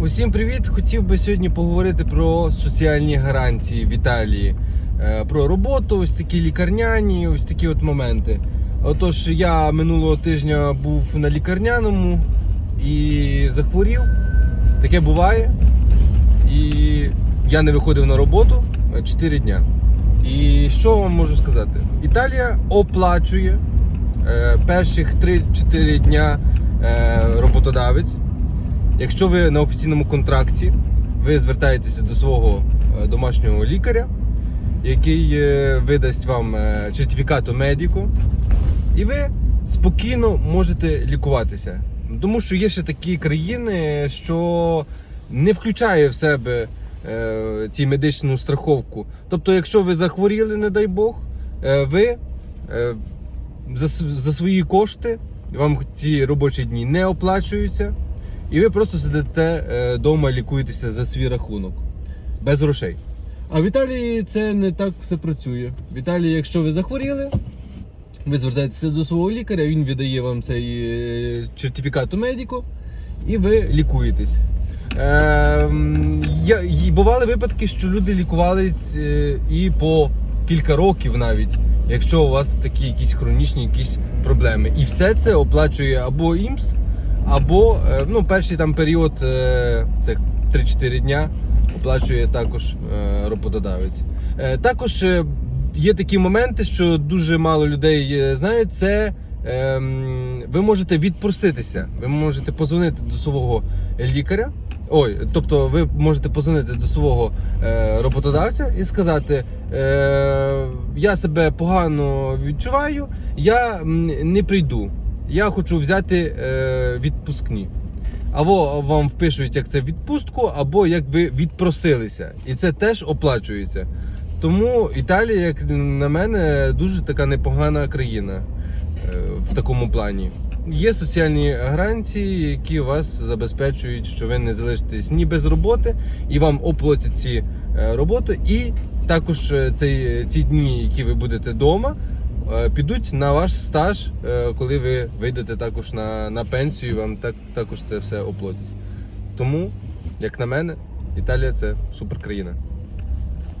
Усім привіт! Хотів би сьогодні поговорити про соціальні гарантії в Італії, Е, про роботу, ось такі лікарняні, ось такі от моменти. Отож, я минулого тижня був на лікарняному і захворів. Таке буває. І я не виходив на роботу 4 дня. І що вам можу сказати? Італія оплачує е, перших 3-4 дня е, роботодавець. Якщо ви на офіційному контракті, ви звертаєтеся до свого е, домашнього лікаря, який е, видасть вам е, сертифікату медику, і ви спокійно можете лікуватися. Тому що є ще такі країни, що не включає в себе ці медичну страховку. Тобто, якщо ви захворіли, не дай Бог, ви за свої кошти вам ці робочі дні не оплачуються. І ви просто сидите вдома, лікуєтеся за свій рахунок. Без грошей. А в Італії це не так все працює. В Італії, якщо ви захворіли, ви звертаєтеся до свого лікаря, він віддає вам цей е, сертифікат у медику, і ви лікуєтесь. І бували випадки, що люди лікувались е, і по кілька років навіть, якщо у вас такі якісь хронічні якісь проблеми. І все це оплачує або ІМС, або е, ну, перший там період, е, це 3-4 дня, оплачує також е, роботодавець. Також є такі моменти, що дуже мало людей знають, це ем, ви можете відпроситися. Ви можете позвонити до свого лікаря. Ой, тобто ви можете позвонити до свого е, роботодавця і сказати: е, я себе погано відчуваю, я не прийду. Я хочу взяти е, відпускні. Або вам впишуть, як це відпустку, або як ви відпросилися. І це теж оплачується. Тому Італія, як на мене, дуже така непогана країна е, в такому плані. Є соціальні гарантії, які вас забезпечують, що ви не залишитесь ні без роботи, і вам оплатять ці е, роботи. І також е, цей, ці дні, які ви будете вдома, підуть на ваш стаж, е, коли ви вийдете також на, на пенсію, вам так, також це все оплатять. Тому, як на мене, Італія це супер країна.